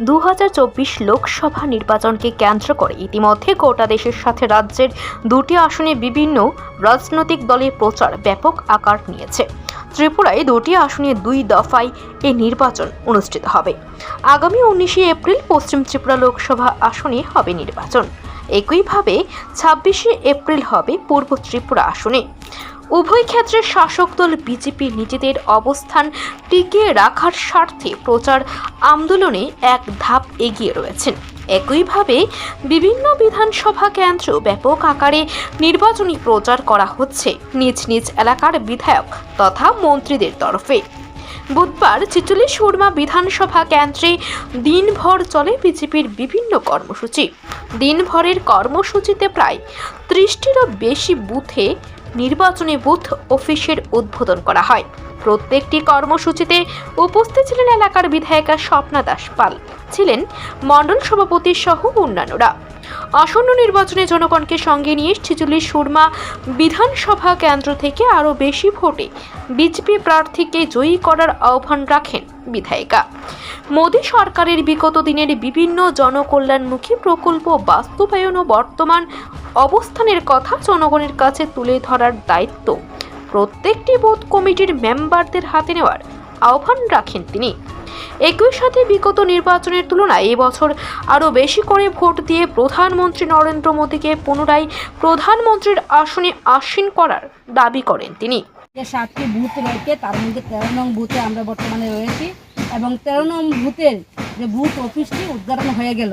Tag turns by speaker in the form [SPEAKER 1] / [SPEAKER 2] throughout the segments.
[SPEAKER 1] দু হাজার চব্বিশ লোকসভা নির্বাচনকে কেন্দ্র করে ইতিমধ্যে গোটা দেশের সাথে রাজ্যের দুটি আসনে বিভিন্ন রাজনৈতিক দলের প্রচার ব্যাপক আকার নিয়েছে। ত্রিপুরায় দুটি আসনে দুই দফায় এই নির্বাচন অনুষ্ঠিত হবে। আগামী উনিশে এপ্রিল পশ্চিম ত্রিপুরা লোকসভা আসনে হবে নির্বাচন। একইভাবে ছাব্বিশে এপ্রিল হবে পূর্ব ত্রিপুরা আসনে। উভয় ক্ষেত্রে শাসক দল বিজেপি নিজেদের অবস্থান টিকিয়ে রাখার স্বার্থে প্রচার আন্দোলনে এক ধাপ এগিয়ে রয়েছেন। একইভাবে বিভিন্ন বিধানসভা কেন্দ্র ব্যাপক আকারে নির্বাচনী প্রচার করা হচ্ছে নিজ নিজ এলাকার বিধায়ক তথা মন্ত্রীদের তরফে। বুধবার চিচুলি সুরমা বিধানসভা কেন্দ্রে দিনভর চলে বিজেপির বিভিন্ন কর্মসূচি। দিনভরের কর্মসূচিতে প্রায় ত্রিশটিরও বেশি বুথে নির্বাচনী বুথ অফিসের উদ্বোধন করা হয়। প্রত্যেকটি কর্মসূচিতে উপস্থিত ছিলেন এলাকার বিধায়িকা স্বপ্না দাস পাল। ছিলেন মণ্ডল সভাপতি সহ অন্যান্যরা। আসন্ন নির্বাচনে জনগণকে সঙ্গে নিয়ে ছিচুলি সুরমা বিধানসভা কেন্দ্র থেকে আরও বেশি ভোটে বিজেপি প্রার্থীকে জয়ী করার আহ্বান রাখেন বিধায়িকা। মোদী সরকারের বিগত দিনের বিভিন্ন জনকল্যাণমুখী প্রকল্প বাস্তবায়ন ও বর্তমান অবস্থানের কথা জনগণের কাছে তুলে ধরার দায়িত্ব। প্রত্যেকটি বুথ কমিটির মেম্বারদের হাতে নেওয়ার আহ্বান রাখেন তিনি। একই সাথে বিগত নির্বাচনের তুলনায় এবছর আরও বেশি করে ভোট দিয়ে প্রধানমন্ত্রী নরেন্দ্র মোদীকে পুনরায় প্রধানমন্ত্রীর আসনে আসীন করার দাবি করেন তিনি।
[SPEAKER 2] সাতটি বুথ রয়েছে, তার মধ্যে তেরো নং বুথে আমরা বর্তমানে রয়েছি এবং তেরো নং বুথের যে বুথ অফিসটি উদ্ঘাটন হয়ে গেল।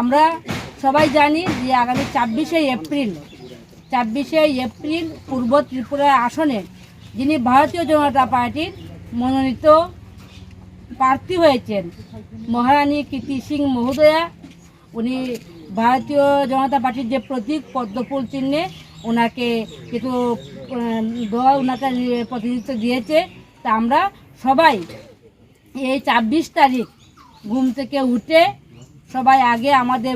[SPEAKER 2] আমরা সবাই জানি যে আগামী ছাব্বিশে এপ্রিল ছাব্বিশে এপ্রিল পূর্ব ত্রিপুরা আসনে যিনি ভারতীয় জনতা পার্টির মনোনীত প্রার্থী হয়েছেন, মহারানী কীর্তি সিং মহোদয়া, উনি ভারতীয় জনতা পার্টির যে প্রতীক পদ্মফুল চিহ্নে ওনাকে কিছু দল ওনাকে প্রতিনিধিত্ব দিয়েছে, তা আমরা সবাই এই ছাব্বিশ তারিখ ঘুম থেকে উঠে সবাই আগে আমাদের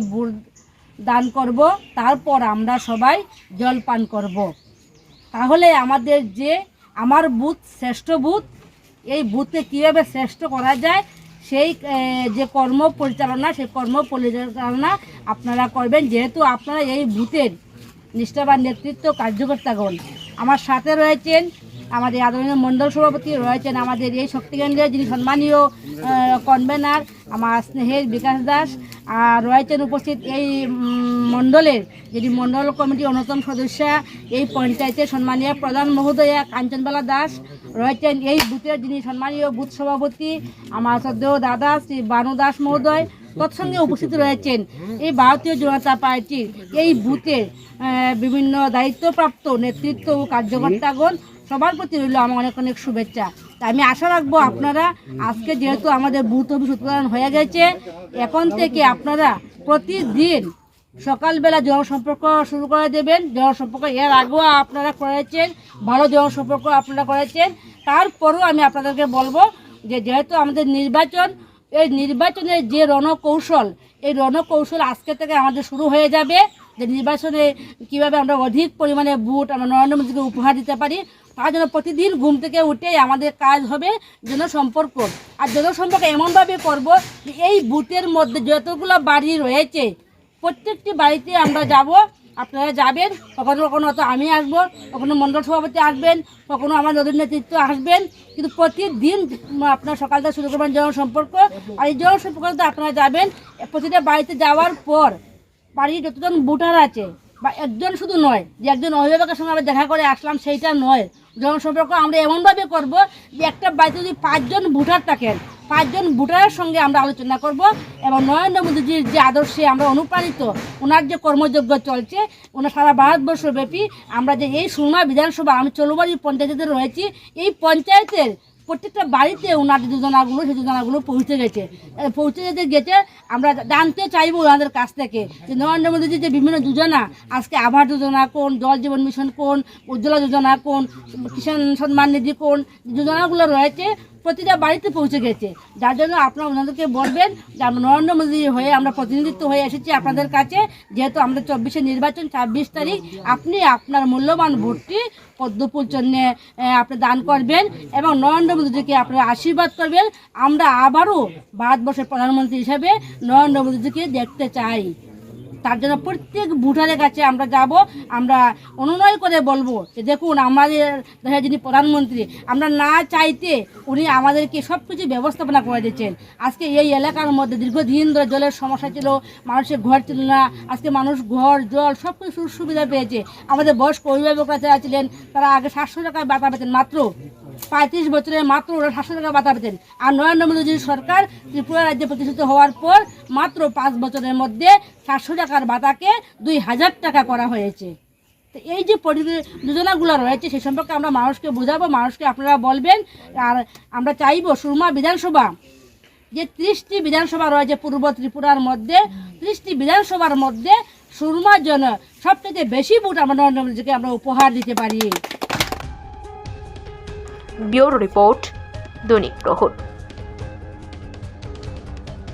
[SPEAKER 2] দান করব, তারপর আমরা সবাই জল পান করব। তাহলে আমাদের যে, আমার বুথ শ্রেষ্ঠ বুথ এই বুথে কীভাবে শ্রেষ্ঠ করা যায়, সেই যে কর্ম পরিচালনা, সেই কর্ম পরিচালনা আপনারা করবেন। যেহেতু আপনারা এই বুথের নিষ্ঠাবান নেতৃত্ব কার্যকর্তাগণ, আমার সাথে রয়েছেন আমাদের আদরণীয় মণ্ডল সভাপতি রয়েছেন, আমাদের এই শক্তিকেন্দ্রের যিনি সম্মানীয় কনভেনার আমার স্নেহের বিকাশ দাস, আর রয়েছেন উপস্থিত এই মণ্ডলের যিনি মণ্ডল কমিটির অন্যতম সদস্য, এই পঞ্চায়েতের সম্মানীয় প্রধান মহোদয়া কাঞ্চনবালা দাস, রয়েছেন এই বুথের যিনি সম্মানীয় বুথ সভাপতি, আমার শ্রদ্ধেয় দাদা শ্রী বানু দাস মহোদয়, তৎসঙ্গে উপস্থিত রয়েছেন এই ভারতীয় জনতা পার্টির এই বুথের বিভিন্ন দায়িত্বপ্রাপ্ত নেতৃত্ব ও কার্যকর্তাগণ সবার প্রতি রইল আমার অনেক অনেক শুভেচ্ছা। আমি আশা রাখব আপনারা আজকে যেহেতু আমাদের বুথ অফিস উৎপাদন হয়ে গেছে, এখন থেকে আপনারা প্রতিদিন সকালবেলা জনসম্পর্ক শুরু করে দেবেন। জনসম্পর্ক এর আগেও আপনারা করেছেন, ভালো জনসম্পর্ক আপনারা করেছেন। তারপরেও আমি আপনাদেরকে বলব যে যেহেতু আমাদের নির্বাচন, এই নির্বাচনের যে রণকৌশল, এই রণকৌশল আজকে থেকে আমাদের শুরু হয়ে যাবে। যে নির্বাচনে কীভাবে আমরা অধিক পরিমাণে ভোট আমরা নরেন্দ্র মোদীকে উপহার দিতে পারি তার জন্য প্রতিদিন ঘুম থেকে উঠে আমাদের কাজ হবে জনসম্পর্ক আর যেন জনসম্পর্ক এমনভাবে করব যে এই বুথের মধ্যে যতগুলো বাড়ি রয়েছে, প্রত্যেকটি বাড়িতে আমরা যাব। আপনারা যাবেন, কখনো কখনো হয়তো আমি আসব, কখনো মণ্ডল সভাপতি আসবেন, কখনো আমার নদীর নেতৃত্ব আসবেন। কিন্তু প্রতিদিন আপনার সকাল থেকে শুরু করবেন জনসম্পর্ক আর এই জনসম্পর্কতে আপনারা যাবেন, প্রতিটা বাড়িতে যাওয়ার পর বাড়ির যতজন ভোটার আছে বা একজন শুধু নয়, যে একজন অভিভাবকের সঙ্গে আমরা দেখা করে আসলাম, সেইটা নয়। জনসম্পর্ক আমরা এমনভাবে করব যে একটা বাড়িতে যদি পাঁচজন ভোটার থাকেন, পাঁচজন ভোটারের সঙ্গে আমরা আলোচনা করব এবং নরেন্দ্র মোদীজির যে আদর্শে আমরা অনুপ্রাণিত, ওনার যে কর্মযজ্ঞ চলছে, ওনার সারা ভারতবর্ষব্যাপী আমরা যে এই সুরমা বিধানসভা, আমি চলুবাড়ি পঞ্চায়েতে রয়েছি, এই পঞ্চায়েতের প্রত্যেকটা বাড়িতে ওনার যোজনাগুলো, সেই যোজনাগুলো পৌঁছে গেছে। পৌঁছে যেতে গেছে আমরা জানতে চাইব ওনাদের কাছ থেকে যে নরেন্দ্র মোদীজি যে বিভিন্ন যোজনা, আজকে আবাস যোজনা কোন, জল জীবন মিশন কোন, উজ্জ্বলা যোজনা কোন, কিষাণ সম্মান নিধি কোন যোজনাগুলো রয়েছে। প্রতিটা বাড়িতে পৌঁছে গেছে। যার জন্য আপনারা ওনাদেরকে বলবেন যে আমরা নরেন্দ্র মোদী হয়ে আমরা প্রতিনিধিত্ব হয়ে এসেছি আপনাদের কাছে। যেহেতু আমরা চব্বিশে নির্বাচন, ছাব্বিশ তারিখ, আপনি আপনার মূল্যবান ভোটটি পদ্মপুর জন্যে আপনি দান করবেন এবং নরেন্দ্র মোদীজিকে আপনারা আশীর্বাদ করবেন। আমরা আবারও ভারতবর্ষের প্রধানমন্ত্রী হিসেবে নরেন্দ্র মোদীজিকে দেখতে চাই। তার জন্য প্রত্যেক ভোটারের কাছে আমরা যাব, আমরা অনুনয় করে বলব যে দেখুন, আমাদের দেশের যিনি প্রধানমন্ত্রী, আমরা না চাইতে উনি আমাদেরকে সব কিছু ব্যবস্থাপনা করে দিচ্ছেন। আজকে এই এলাকার মধ্যে দীর্ঘদিন ধরে জলের সমস্যা ছিল, মানুষের ঘর ছিল না, আজকে মানুষ ঘর, জল সব কিছু সুবিধা পেয়েছে। আমাদের বয়স্ক অভিভাবকরা যারা ছিলেন, তারা আগে সাতশো টাকায় বাতা পেতেন, মাত্র পঁয়ত্রিশ বছরের মাত্র ওরা সাতশো টাকা বাতা পেতেন। আর নরেন্দ্র মোদীজির সরকার ত্রিপুরা রাজ্যে প্রতিষ্ঠিত হওয়ার পর মাত্র পাঁচ বছরের মধ্যে সাতশো টাকার বাতাকে দুই হাজার টাকা করা হয়েছে। তো এই যে যোজনাগুলো রয়েছে, সে সম্পর্কে আমরা মানুষকে বোঝাবো, মানুষকে আপনারা বলবেন। আর আমরা চাইব সুরমা বিধানসভা, যে ত্রিশটি বিধানসভা রয়েছে পূর্ব ত্রিপুরার মধ্যে, ত্রিশটি বিধানসভার মধ্যে সুরমার জন্য সবথেকে বেশি ভোট আমরা নরেন্দ্র মোদীকে আমরা উপহার দিতে পারি।
[SPEAKER 1] ব্যুরো রিপোর্ট দৈনিক প্রহর।